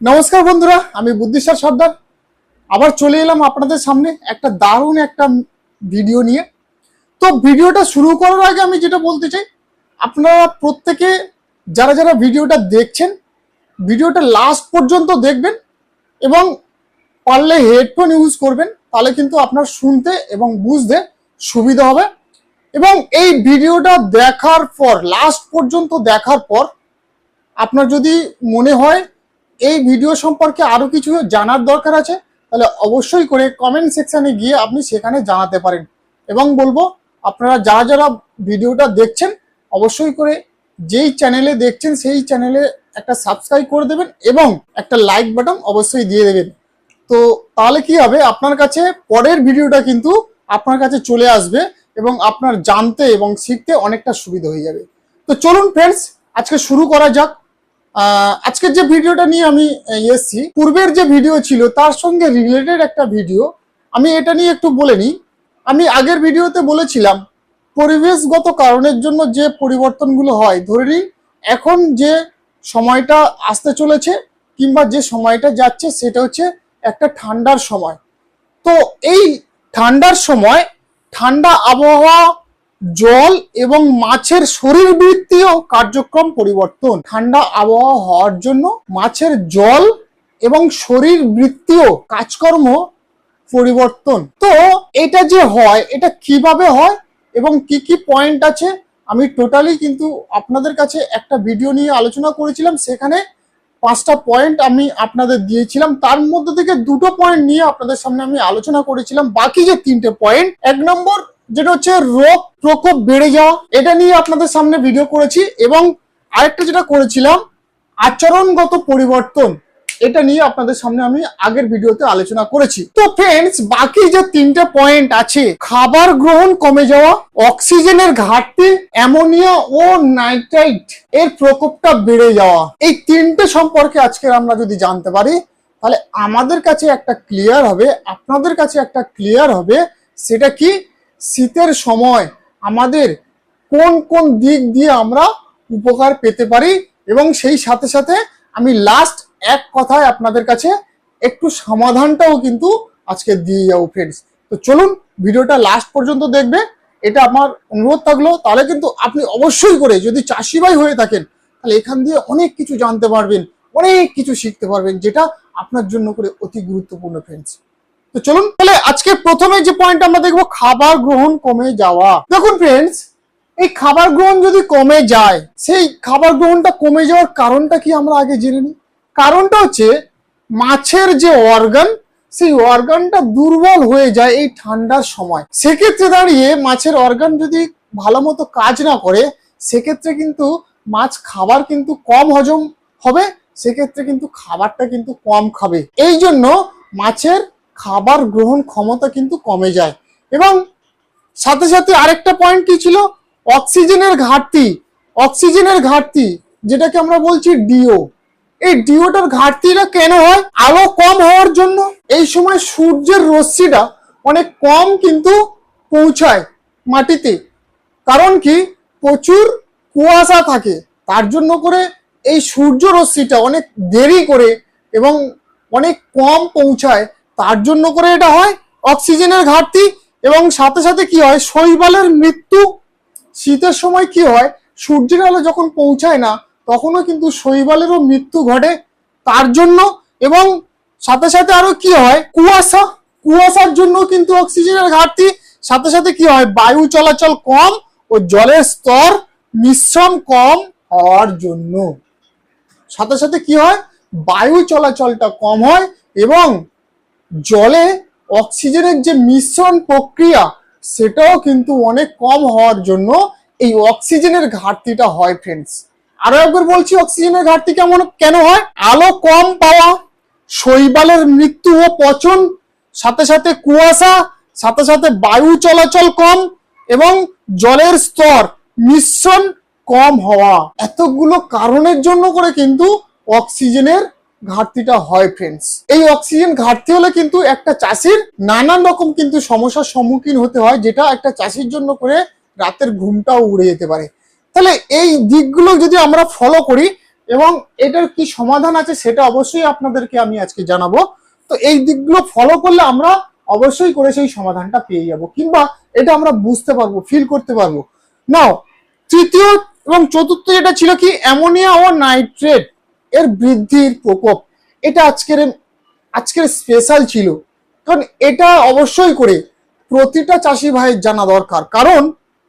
নমস্কার বন্ধুরা, আমি বুদ্ধিশ্বর সর্দার। আবার চলে এলাম আপনাদের সামনে একটা দারুণ একটা ভিডিও নিয়ে। তো ভিডিওটা শুরু করার আগে আমি যেটা বলতে চাই, আপনারা প্রত্যেকে যারা যারা ভিডিওটা দেখছেন, ভিডিওটা লাস্ট পর্যন্ত দেখবেন এবং পারলে হেডফোন ইউজ করবেন, তাহলে কিন্তু আপনার শুনতে এবং বুঝতে সুবিধা হবে। এবং এই ভিডিওটা দেখার পর লাস্ট পর্যন্ত দেখার পর, আপনার যদি মনে হয় এই ভিডিও সম্পর্কে আরও কিছু জানার দরকার আছে, তাহলে অবশ্যই করে কমেন্ট সেকশনে গিয়ে আপনি সেখানে জানাতে পারেন। এবং বলব, আপনারা যারা যারা ভিডিওটা দেখছেন, অবশ্যই করে যেই চ্যানেলে দেখছেন, সেই চ্যানেলে একটা সাবস্ক্রাইব করে দেবেন এবং একটা লাইক বাটন অবশ্যই দিয়ে দেবেন। তো তাহলে কি হবে, আপনার কাছে পরের ভিডিওটা কিন্তু আপনার কাছে চলে আসবে এবং আপনার জানতে এবং শিখতে অনেকটা সুবিধা হয়ে যাবে। তো চলুন ফ্রেন্ডস আজকে শুরু করা যাক। আজকের যে ভিডিওটা নিয়ে আমি এসেছি, পূর্বের যে ভিডিও ছিল, তার সঙ্গে রিলেটেড একটা ভিডিও। আমি এটা নিয়ে একটু বলে নিই। আমি আগের ভিডিওতে বলেছিলাম পরিবেশগত কারণের জন্য যে পরিবর্তনগুলো হয়, ধরে নিই, এখন যে সময়টা আসতে চলেছে কিংবা যে সময়টা যাচ্ছে, সেটা হচ্ছে একটা ঠান্ডার সময়। তো এই ঠান্ডার সময় ঠান্ডা আবহাওয়া জল এবং মাছের শরীরবৃত্তীয় কার্যক্রম পরিবর্তন। ঠান্ডা আবহাওয়া হওয়ার জন্য মাছের জল এবং শরীরবৃত্তীয় কাজকর্ম পরিবর্তন। তো এটা যে হয়, এটা কীভাবে হয় এবং কি কি পয়েন্ট আছে, আমি টোটালি কিন্তু আপনাদের কাছে একটা ভিডিও নিয়ে আলোচনা করেছিলাম। সেখানে পাঁচটা পয়েন্ট আমি আপনাদের দিয়েছিলাম। তার মধ্যে থেকে দুটো পয়েন্ট নিয়ে আপনাদের সামনে আমি আলোচনা করেছিলাম। বাকি যে তিনটে পয়েন্ট এক নম্বর যেটা হচ্ছে রোগ প্রকোপ বেড়ে যাওয়া, এটা নিয়ে আপনাদের সামনে ভিডিও করেছি এবং আরেকটা যেটা করেছিলাম, আচরণগত পরিবর্তন, এটা নিয়ে আপনাদের সামনে আমি আগের ভিডিওতে আলোচনা করেছি। তো ফ্রেন্ডস বাকি যে তিনটে পয়েন্ট আছে, খাবার গ্রহণ কমে যাওয়া অক্সিজেনের ঘাটতি অ্যামোনিয়া ও নাইট্রাইট এর প্রকোপটা বেড়ে যাওয়া, এই তিনটে সম্পর্কে আজকে আমরা যদি জানতে পারি, তাহলে আমাদের কাছে একটা ক্লিয়ার হবে, আপনাদের কাছে একটা ক্লিয়ার হবে, সেটা কি? শীতের সময় আমাদের কোন কোন দিক দিয়ে আমরা উপকার পেতে পারি এবং সেই সাথে সাথে আমি লাস্ট এক কথায় আপনাদের কাছে একটু সমাধানটাও কিন্তু আজকে দিয়ে যাব ফ্রেন্ডস তো চলুন, ভিডিওটা লাস্ট পর্যন্ত দেখবে। এটা আমার অনুরোধ থাকল, তাহলে কিন্তু আপনি অবশ্যই করে যদি চাষি ভাই হয়ে থাকেন, তাহলে এখান দিয়ে অনেক কিছু জানতে পারবেন, অনেক কিছু শিখতে পারবেন, যেটা আপনার জন্য করে অতি গুরুত্বপূর্ণ ফ্রেন্ডস তো চলুন, তাহলে আজকে প্রথমে যে পয়েন্ট আমরা দেখব, খাবার গ্রহণ কমে যাওয়া। দেখুন ফ্রেন্ডস এই খাবার গ্রহণ যদি কমে যায়, সেই খাবার গ্রহণটা কমে যাওয়ার কারণটা কি আমরা আগে জেনে নিই? কারণটা হচ্ছে, মাছের যে অর্গান সেই অর্গানটা দুর্বল হয়ে যায় এই ঠান্ডার সময়। সেক্ষেত্রে দাঁড়িয়ে মাছের অর্গান যদি ভালো মতো কাজ না করে, সেক্ষেত্রে কিন্তু মাছ খাবার কিন্তু কম হজম হবে, সেক্ষেত্রে কিন্তু খাবারটা কিন্তু কম খাবে। এই জন্য মাছের খাবার গ্রহণ ক্ষমতা কিন্তু কমে যায়। এবং সাথে সাথে আরেকটা পয়েন্ট কি ছিল? অক্সিজেনের ঘাটতি। অক্সিজেনের ঘাটতি, যেটাকে আমরা বলছি ডিও এই ডিওটার ঘাটতিটা কেন হয়? আলো কম হওয়ার জন্য। এই সময় সূর্যের রশ্মিটা অনেক কম কিন্তু পৌঁছায় মাটিতে। কারণ কি? প্রচুর কুয়াশা থাকে। তার জন্য করে এই সূর্য রশ্মিটা অনেক দেরি করে এবং অনেক কম পৌঁছায় তার জন্য করে এটা হয় অক্সিজেনের ঘাটতি এবং সাথে সাথে কি হয়? শৈবালের মৃত্যু শীতের সময় কি হয়? সূর্যের আলো যখন পৌঁছায় না, তখনও কিন্তু শৈবালেরও মৃত্যু ঘটে তার জন্য এবং সাথে সাথে আরও কি হয়? কুয়াশা, কুয়াশার জন্য কিন্তু অক্সিজেনের ঘাটতি। সাথে সাথে কি হয়? বায়ু চলাচল কম ও জলের স্তর মিশ্রণ কম হওয়ার জন্য। সাথে সাথে কি হয়? বায়ু চলাচলটা কম হয় এবং জলে অক্সিজেনের যে মিশ্রণ প্রক্রিয়া, সেটাও কিন্তু অনেক কম হওয়ার জন্য এই অক্সিজেনের ঘাটতিটা হয় ফ্রেন্ডস আরও একবার বলছি, অক্সিজেনের ঘাটতি কেমন, কেন হয়? আলো কম পাওয়া, শৈবালের মৃত্যু ও পচন, সাথে সাথে কুয়াশা, সাথে সাথে বায়ু চলাচল কম এবং জলের স্তর, মিশ্রণ কম হওয়া। এতগুলো কারণের জন্য করে কিন্তু অক্সিজেনের ঘাটতিটা হয় ফ্রেন্ডস এই অক্সিজেন ঘাটতি হলে কিন্তু একটা চাষির নানান রকম কিন্তু সমস্যার সম্মুখীন হতে হয়, যেটা একটা চাষির জন্য করে রাতের ঘুমটাও উড়ে যেতে পারে। তাহলে এই দিকগুলো যদি আমরা ফলো করি এবং এটার কি সমাধান আছে সেটা অবশ্যই আপনাদেরকে আমি আজকে জানাব। তো এই দিকগুলো ফলো করলে আমরা অবশ্যই করে সেই সমাধানটা পেয়ে যাব কিংবা এটা আমরা বুঝতে পারব ফিল করতে পারব। নাও তৃতীয় এবং চতুর্থ যেটা ছিল কি, অ্যামোনিয়া ও নাইট্রেট। এর বৃদ্ধির প্রকোপ। এটা আজকের আজকের স্পেশাল ছিল। কারণ এটা অবশ্যই করে প্রতিটা চাষি ভাইয়ের জানা দরকার। কারণ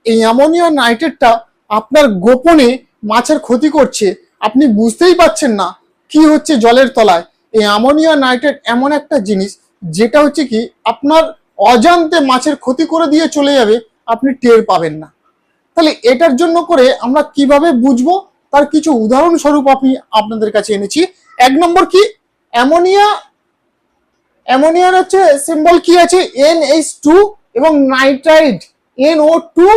এই অ্যামোনিয়া নাইট্রেটটা আপনার গোপনে মাছের ক্ষতি করছে। আপনি বুঝতেই পারছেন না কি হচ্ছে জলের তলায়। এই অ্যামোনিয়া নাইট্রেট এমন একটা জিনিস, যেটা হচ্ছে কি আপনার অজান্তে মাছের ক্ষতি করে দিয়ে চলে যাবে, আপনি টের পাবেন না। তাহলে এটার জন্য করে আমরা কীভাবে বুঝব তার কিছু উদাহরণস্বরূপ আমি আপনাদের কাছে এনেছি। এক নম্বর কি? অ্যামোনিয়া, অ্যামোনিয়ার হচ্ছে সিম্বল কি আছে? এন এইচ টু এবং নাইট্রাইট এন ও টু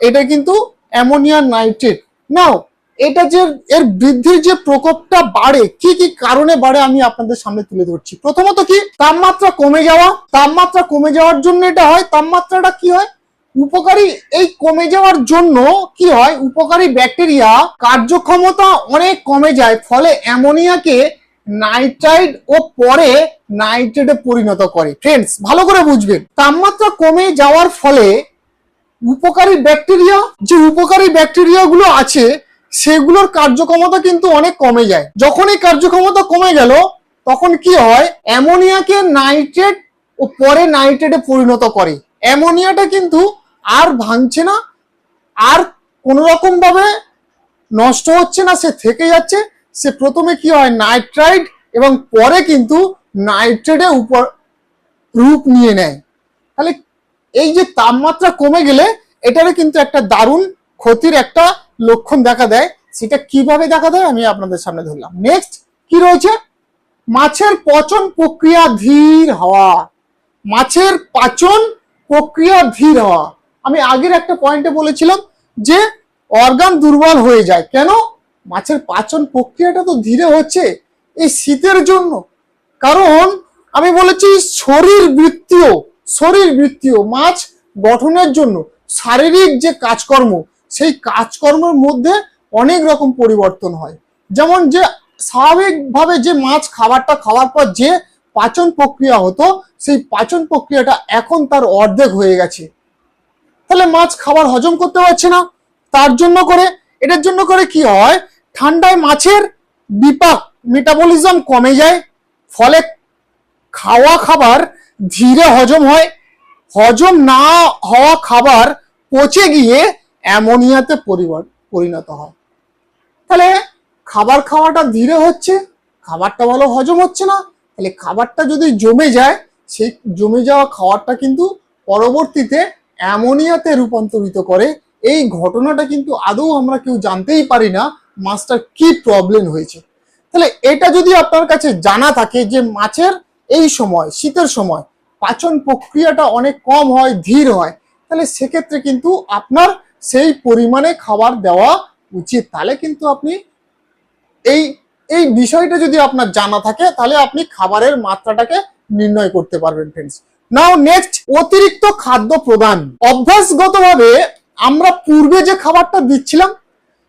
এটা কিন্তু অ্যামোনিয়া নাইট্রেট নাও এটা যে এর বৃদ্ধির যে প্রকোপটা বাড়ে, কি কি কারণে বাড়ে আমি আপনাদের সামনে তুলে ধরছি। প্রথমত কি? তাপমাত্রা কমে যাওয়া। তাপমাত্রা কমে যাওয়ার জন্য এটা হয়। তাপমাত্রাটা কি হয়? উপকারী এই কমে যাওয়ার জন্য কি হয়? উপকারী ব্যাকটেরিয়া কার্যক্ষমতা অনেক কমে যায়, ফলে অ্যামোনিয়াকে নাইট্রাইড ও পরে নাইট্রেটে পরিণত করে। ফ্রেন্ডস ভালো করে বুঝবেন। তাপমাত্রা কমে যাওয়ার ফলে উপকারী ব্যাকটেরিয়া, যে উপকারী ব্যাকটেরিয়া গুলো আছে, সেগুলোর কার্যক্ষমতা কিন্তু অনেক কমে যায়। যখন এই কার্যক্ষমতা কমে গেল, তখন কি হয়? অ্যামোনিয়াকে নাইট্রেট ও পরে নাইট্রেটে পরিণত করে। অ্যামোনিয়াটা কিন্তু আর ভাঙছে না, আর কোনো রকম ভাবে নষ্ট হচ্ছে না, সে থেকে যাচ্ছে। সে প্রথমে কি হয়, নাইট্রাইড এবং পরে কিন্তু নাইট্রেটে উপর রূপ নিয়ে নেয়। তাহলে এই যে তাপমাত্রা কমে গেলে এটারও কিন্তু একটা দারুণ ক্ষতির একটা লক্ষণ দেখা দেয়। সেটা কীভাবে দেখা দেয় আমি আপনাদের সামনে ধরলাম। নেক্সট কি রয়েছে? মাছের পচন প্রক্রিয়া ধীর হওয়া। মাছের পাচন প্রক্রিয়া ধীর হওয়া। আমি আগের একটা পয়েন্টে বলেছিলাম যে অর্গান দুর্বল হয়ে যায়। কেন? মাছের পাচন প্রক্রিয়াটা তো ধীরে হচ্ছে এই শীতের জন্য। কারণ আমি বলেছি শরীর বৃত্তীয় শরীর বৃত্তীয় মাছ গঠনের জন্য শারীরিক যে কাজকর্ম, সেই কাজকর্মের মধ্যে অনেক রকম পরিবর্তন হয়। যেমন যে স্বাভাবিকভাবে যে মাছ খাবারটা খাওয়ার পর যে পাচন প্রক্রিয়া হতো, সেই পাচন প্রক্রিয়াটা এখন তার অর্ধেক হয়ে গেছে। তাহলে মাছ খাবার হজম করতে পারছে না। তার জন্য করে, এটার জন্য করে কি হয়? ঠান্ডায় মাছের বিপাক মেটাবলিজম কমে যায়, ফলে খাওয়া খাবার ধীরে হজম হয়। হজম না হওয়া খাবার পচে গিয়ে অ্যামোনিয়াতে পরিণত হয়। তাহলে খাবার খাওয়াটা ধীরে হচ্ছে, খাবারটা ভালো হজম হচ্ছে না, তাহলে খাবারটা যদি জমে যায়, সেই জমে যাওয়া খাবারটা কিন্তু পরবর্তীতে অ্যামোনিয়াতে রূপান্তরিত করে, এই ঘটনাটা কিন্তু আদৌ আমরা কেউ জানতেই পারি না মাছটার কি প্রবলেম হয়েছে। তাহলে এটা যদি আপনার কাছে জানা থাকে যে মাছের এই সময়, শীতের সময় পাচন প্রক্রিয়াটা অনেক কম হয়, ধীর হয়, তাহলে সেক্ষেত্রে কিন্তু আপনার সেই পরিমাণে খাবার দেওয়া উচিত। তাহলে কিন্তু আপনি এই এই বিষয়টা যদি আপনার জানা থাকে, তাহলে আপনি খাবারের মাত্রাটাকে নির্ণয় করতে পারবেন ফ্রেন্ডস নাও নেক্সট অতিরিক্ত খাদ্য প্রদান। অভ্যাসগতভাবে আমরা পূর্বে যে খাবারটা দিচ্ছিলাম,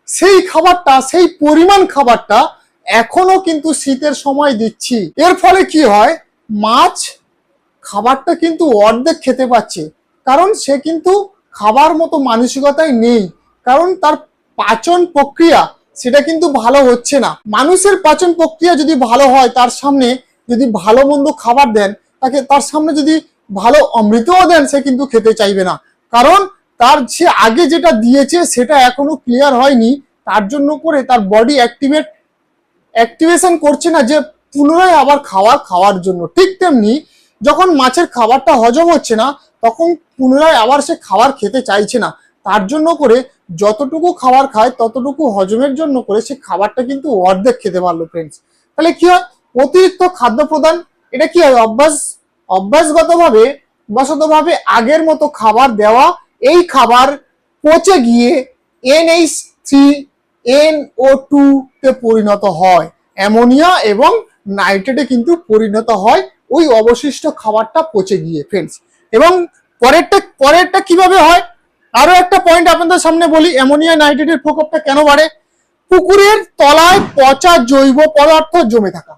সেই খাবারটা, সেই পরিমাণ খাবারটা এখনও কিন্তু শীতের সময় দিচ্ছি। এর ফলে কি হয়? মাছ খাবারটা কিন্তু অর্ধেক খেতে পাচ্ছে। কারণ সে কিন্তু খাবার মতো মানসিকতায় নেই। কারণ তার পাচন প্রক্রিয়া, সেটা কিন্তু ভালো হচ্ছে না। মানুষের পাচন প্রক্রিয়া যদি ভালো হয়, তার সামনে যদি ভালো মন্দ খাবার দেন, তাকে, তার সামনে যদি ভালো অমৃতও দেন, সে কিন্তু খেতে চাইবে না। কারণ তার সে আগে যেটা দিয়েছে, সেটা এখনও ক্লিয়ার হয়নি। তার জন্য করে তার বডি অ্যাক্টিভেট অ্যাক্টিভেশন করছে না, যে পুনরায় আবার খাবার খাওয়ার জন্য। ঠিক তেমনি যখন মাছের খাবারটা হজম হচ্ছে না, তখন পুনরায় আবার সে খাবার খেতে চাইছে না। তার জন্য করে যতটুকু খাবার খায়, ততটুকু হজমের জন্য করে সে খাবারটা কিন্তু অর্ধেক খেতে পারল ফ্রেন্ডস তাহলে কি হয়? অতিরিক্ত খাদ্য প্রদান, এটা কি হয়? অভ্যাস অভ্যাসগতভাবে বসতভাবে আগের মতো খাবার দেওয়া, এই খাবার পচে গিয়ে NH three N O two তে পরিণত হয়। অ্যামোনিয়া এবং নাইট্রেটে কিন্তু পরিণত হয়, ওই অবশিষ্ট খাবারটা পচে গিয়ে ফ্রেন্ডস এবং পরেরটা পরেরটা কীভাবে হয়? আরও একটা পয়েন্ট আপনাদের সামনে বলি, অ্যামোনিয়া, নাইট্রেটের প্রকোপটা কেন বাড়ে? পুকুরের তলায় পচা জৈব পদার্থ জমে থাকা।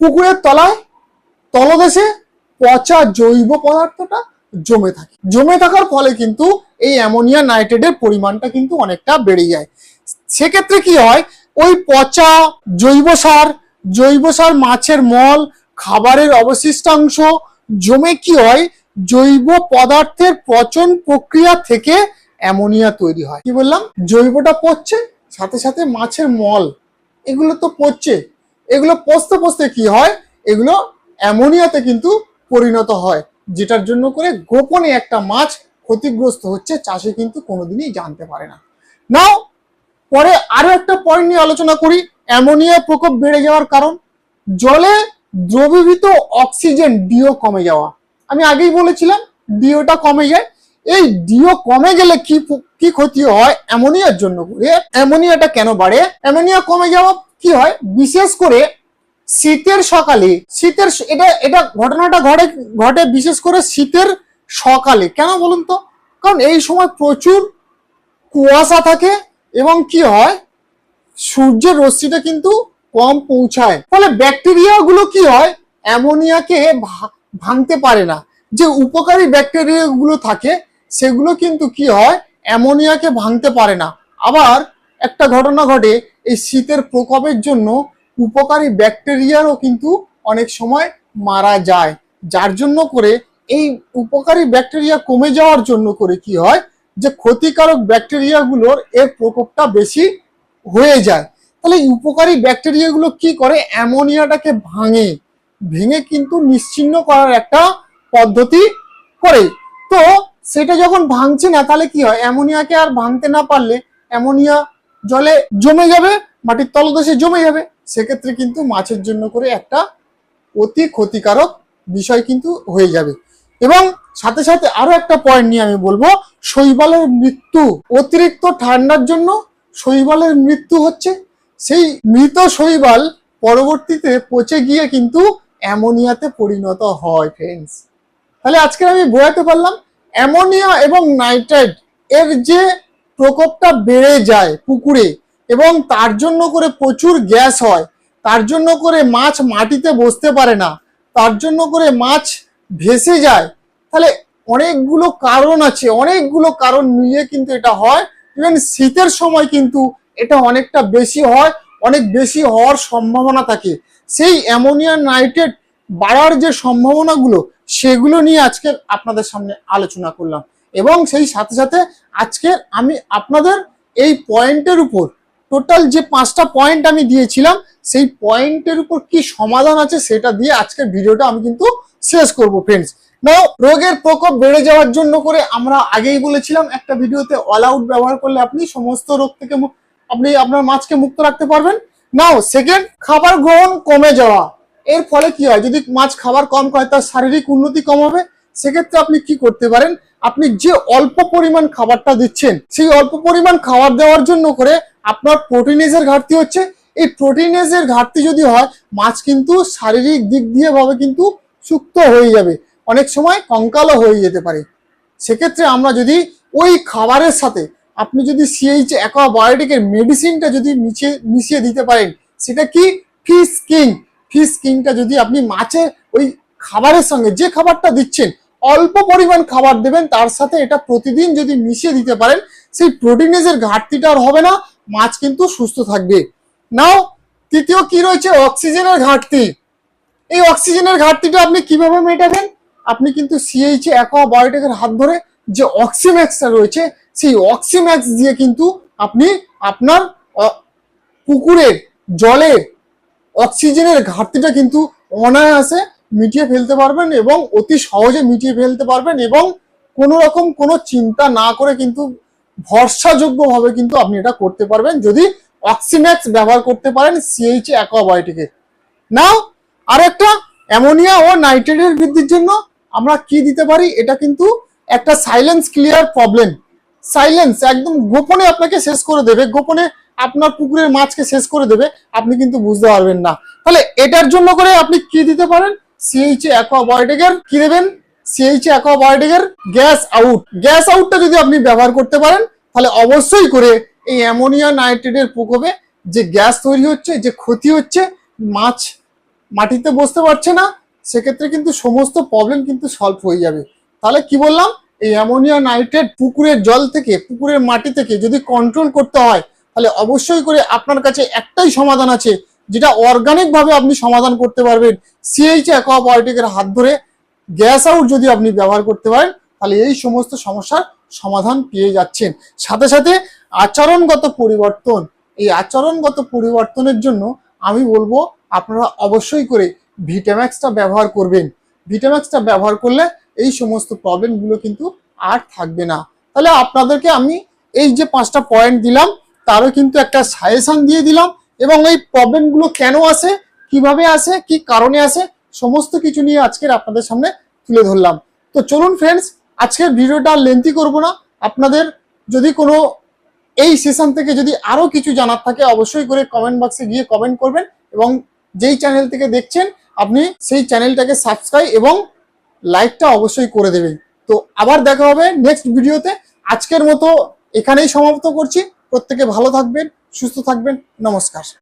পুকুরের তলায় তলদেশে পচা জৈব পদার্থটা জমে থাকে। জমে থাকার ফলে কিন্তু এই অ্যামোনিয়া নাইট্রেটের পরিমাণটা কিন্তু অনেকটা বেড়ে যায়। সেক্ষেত্রে কি হয়? ওই পচা জৈব সার জৈব সার মাছের মল, খাবারের অবশিষ্টাংশ জমে কি হয়? জৈব পদার্থের পচন প্রক্রিয়া থেকে অ্যামোনিয়া তৈরি হয়। কি বললাম? জৈবটা পচছে, সাথে সাথে মাছের মল, এগুলো তো পচছে। এগুলো পচতে পচতে কি হয়? এগুলো অ্যামোনিয়াতে কিন্তু পরিণত হয়, যেটার জন্য করে গোপনে একটা মাছ ক্ষতিগ্রস্ত হচ্ছে, চাষি কিন্তু কোনোদিনই জানতে পারে না। নাও, পরে আরও একটা পয়েন্ট নিয়ে আলোচনা করি, অ্যামোনিয়া প্রকোপ বেড়ে যাওয়ার কারণ। জলে দ্রবীভূত অক্সিজেন ডিও কমে যাওয়া। আমি আগেই বলেছিলাম ডিওটা কমে যায়। এই ডিও কমে গেলে কি কি ক্ষতি হয় অ্যামোনিয়ার জন্য? করে অ্যামোনিয়াটা কেন বাড়ে? অ্যামোনিয়া কমে যাওয়া কি হয়? বিশেষ করে শীতের সকালে, শীতের এটা এটা ঘটনাটা ঘটে ঘটে বিশেষ করে শীতের সকালে। কেন বলুন তো? কারণ এই সময় প্রচুর কুয়াশা থাকে এবং কি হয়? সূর্যের রশ্মিটা কিন্তু কম পৌঁছায়। ফলে ব্যাকটেরিয়া গুলো কি হয়? অ্যামোনিয়াকে ভাঙতে পারে না। যে উপকারী ব্যাকটেরিয়া গুলো থাকে, সেগুলো কিন্তু কি হয়? অ্যামোনিয়াকে ভাঙতে পারে না। আবার একটা ঘটনা ঘটে, এই শীতের প্রকোপের জন্য উপকারী ব্যাকটেরিয়ারও কিন্তু অনেক সময় মারা যায়। যার জন্য করে এই উপকারী ব্যাকটেরিয়া কমে যাওয়ার জন্য করে কি হয় যে ক্ষতিকারক ব্যাকটেরিয়াগুলোর এর প্রকোপটা বেশি হয়ে যায়। তাহলে উপকারী ব্যাকটেরিয়াগুলো কি করে? অ্যামোনিয়াটাকে ভাঙে। ভেঙে কিন্তু নিশ্চিন্ন করার একটা পদ্ধতি করে। তো সেটা যখন ভাঙছে না, তাহলে কি হয়? অ্যামোনিয়াকে আর ভাঙতে না পারলে অ্যামোনিয়া জলে জমে যাবে, মাটির তলদেশে জমে যাবে। সেক্ষেত্রে কিন্তু মাছের জন্য করে একটা অতি ক্ষতিকারক বিষয় কিন্তু হয়ে যাবে। এবং সাথে সাথে আরও একটা পয়েন্ট নিয়ে আমি বলব, শৈবালের মৃত্যু, অতিরিক্ত ঠান্ডার জন্য শৈবালের মৃত্যু হচ্ছে। সেই মৃত শৈবাল পরবর্তীতে পচে গিয়ে কিন্তু অ্যামোনিয়াতে পরিণত হয় ফ্রেন্ডস তাহলে আজকে আমি বোঝাতে পারলাম, অ্যামোনিয়া এবং নাইট্রেট এর যে প্রকোপটা বেড়ে যায় পুকুরে এবং তার জন্য করে প্রচুর গ্যাস হয়, তার জন্য করে মাছ মাটিতে বসতে পারে না, তার জন্য করে মাছ ভেসে যায়। তাহলে অনেকগুলো কারণ আছে, অনেকগুলো কারণ মিলিয়ে কিন্তু এটা হয়। ইভেন শীতের সময় কিন্তু এটা অনেকটা বেশি হয়, অনেক বেশি হওয়ার সম্ভাবনা থাকে। সেই অ্যামোনিয়া নাইট্রেট বাড়ার যে সম্ভাবনাগুলো, সেগুলো নিয়ে আজকে আপনাদের সামনে আলোচনা করলাম। এবং সেই সাথে সাথে আজকে আমি আপনাদের এই পয়েন্টের উপর টোটাল যে পাঁচটা পয়েন্ট আমি দিয়েছিলাম, সেই পয়েন্টের উপর কি সমাধান আছে সেটা দিয়ে আজকের ভিডিওটা আমি কিন্তু শেষ করব ফ্রেন্ডস নাও রোগের প্রকোপ বেড়ে যাওয়ার জন্য করে আমরা আগেই বলেছিলাম, একটা ভিডিওতে অল আউট ব্যবহার করলে আপনি সমস্ত রোগ থেকে আপনি আপনার মাছকে মুক্ত রাখতে পারবেন। নাও সেকেন্ড খাবার গ্রহণ কমে যাওয়া। এর ফলে কি হয়? যদি মাছ খাবার কম খায়, তার শারীরিক উন্নতি কম হবে সেক্ষেত্রে আপনি কি করতে পারেন? আপনি যে অল্প পরিমাণ খাবারটা দিচ্ছেন, সেই অল্প পরিমাণ খাবার দেওয়ার জন্য করে আপনার প্রোটিনেজের ঘাটতি হচ্ছে। এই প্রোটিনেজের ঘাটতি যদি হয়, মাছ কিন্তু শারীরিক দিক দিয়ে ভাবে কিন্তু সুক্ত হয়ে যাবে। অনেক সময় কঙ্কালও হয়ে যেতে পারে। সেক্ষেত্রে আমরা যদি ওই খাবারের সাথে আপনি যদি সিএইচ অ্যাকোয়াবায়োটিকের মেডিসিনটা যদি মিশিয়ে মিশিয়ে দিতে পারেন, সেটা কি? ফিশ কিং ফিশ কিংটা যদি আপনি মাছের ওই খাবারের সঙ্গে যে খাবারটা দিচ্ছেন, অল্প পরিমাণ খাবার দেবেন, তার সাথে এটা প্রতিদিন যদি মিশিয়ে দিতে পারেন, সেই প্রোটিনেজের ঘাটতিটা আর হবে না, মাছ কিন্তু সুস্থ থাকবে। নাও, তৃতীয় কি রয়েছে? অক্সিজেনের ঘাটতি। এই অক্সিজেনের ঘাটতিটা আপনি কীভাবে মেটাবেন? আপনি কিন্তু সিএইচ অ্যাকোয়াবায়োটিকের হাত ধরে যে অক্সিম্যাক্সটা রয়েছে, সেই অক্সিম্যাক্স দিয়ে কিন্তু আপনি আপনার পুকুরের জলের অক্সিজেনের ঘাটতিটা কিন্তু অনায়াসে মিটিয়ে ফেলতে পারবেন এবং অতি সহজে মিটিয়ে ফেলতে পারবেন এবং কোনো রকম কোনো চিন্তা না করে কিন্তু ভরসাযোগ্যভাবে কিন্তু আপনি এটা করতে পারবেন। যদি অক্সিম্যাক্স ব্যবহার করতে পারেন সিএইচ অ্যাকোয়াবায়োটিকের নাও আর একটা অ্যামোনিয়া ও নাইট্রেটের বৃদ্ধির জন্য আমরা কি দিতে পারি? এটা কিন্তু একটা সাইলেন্স ক্লিয়ার প্রবলেম সাইলেন্স একদম গোপনে আপনাকে শেষ করে দেবে, গোপনে আপনার পুকুরের মাছকে শেষ করে দেবে, আপনি কিন্তু বুঝতে পারবেন না। তাহলে এটার জন্য করে আপনি কি দিতে পারেন? সিএইচ অ্যাকোয়াবায়োটিকের কি দেবেন? সিএইচ অ্যাকোয়াবায়োটিকের গ্যাস আউট গ্যাস আউটটা যদি আপনি ব্যবহার করতে পারেন, তাহলে অবশ্যই করে এই অ্যামোনিয়া নাইট্রেটের প্রকোপে যে গ্যাস তৈরি হচ্ছে, যে ক্ষতি হচ্ছে, মাছ মাটিতে বসতে পারছে না, সেক্ষেত্রে কিন্তু সমস্ত প্রবলেম কিন্তু সলভ হয়ে যাবে। তাহলে কি বললাম? এই অ্যামোনিয়া নাইট্রেট পুকুরের জল থেকে, পুকুরের মাটি থেকে যদি কন্ট্রোল করতে হয়, তাহলে অবশ্যই করে আপনার কাছে একটাই সমাধান আছে যেটা অর্গানিক ভাবে আপনি সমাধান করতে পারবেন সিএইচ অ্যাকোয়াবায়োটিকের হাত ধরে গ্যাস আউট যদি আপনি ব্যবহার করতে পারেন, তাহলে এই সমস্ত সমস্যার সমাধান পেয়ে যাচ্ছেন। সাথে সাথে আচরণগত পরিবর্তন, এই আচরণগত পরিবর্তনের জন্য আমি বলব আপনারা অবশ্যই করে ভিটাম্যাক্সটা ব্যবহার করবেন। ভিটাম্যাক্সটা ব্যবহার করলে এই সমস্ত প্রবলেমগুলো কিন্তু আর থাকবে না। তাহলে আপনাদেরকে আমি এই যে পাঁচটা পয়েন্ট দিলাম, তারও কিন্তু একটা সাজেশন দিয়ে দিলাম। এবং এই প্রবলেমগুলো কেন আসে, কীভাবে আসে, কি কারণে আসে, সমস্ত কিছু নিয়ে আজকের আপনাদের সামনে তুলে ধরলাম। তো চলুন ফ্রেন্ডস আজকের ভিডিওটা লেন্থি করব না। আপনাদের যদি কোনো এই সেশন থেকে যদি আরও কিছু জানার থাকে, অবশ্যই করে কমেন্ট বক্সে গিয়ে কমেন্ট করবেন এবং যেই চ্যানেল থেকে দেখছেন, আপনি সেই চ্যানেলটাকে সাবস্ক্রাইব এবং লাইকটা অবশ্যই করে দেবেন। তো আবার দেখা হবে নেক্সট ভিডিওতে আজকের মতো এখানেই সমাপ্ত করছি। প্রত্যেকে ভালো থাকবেন সুস্থ থাকবেন। নমস্কার।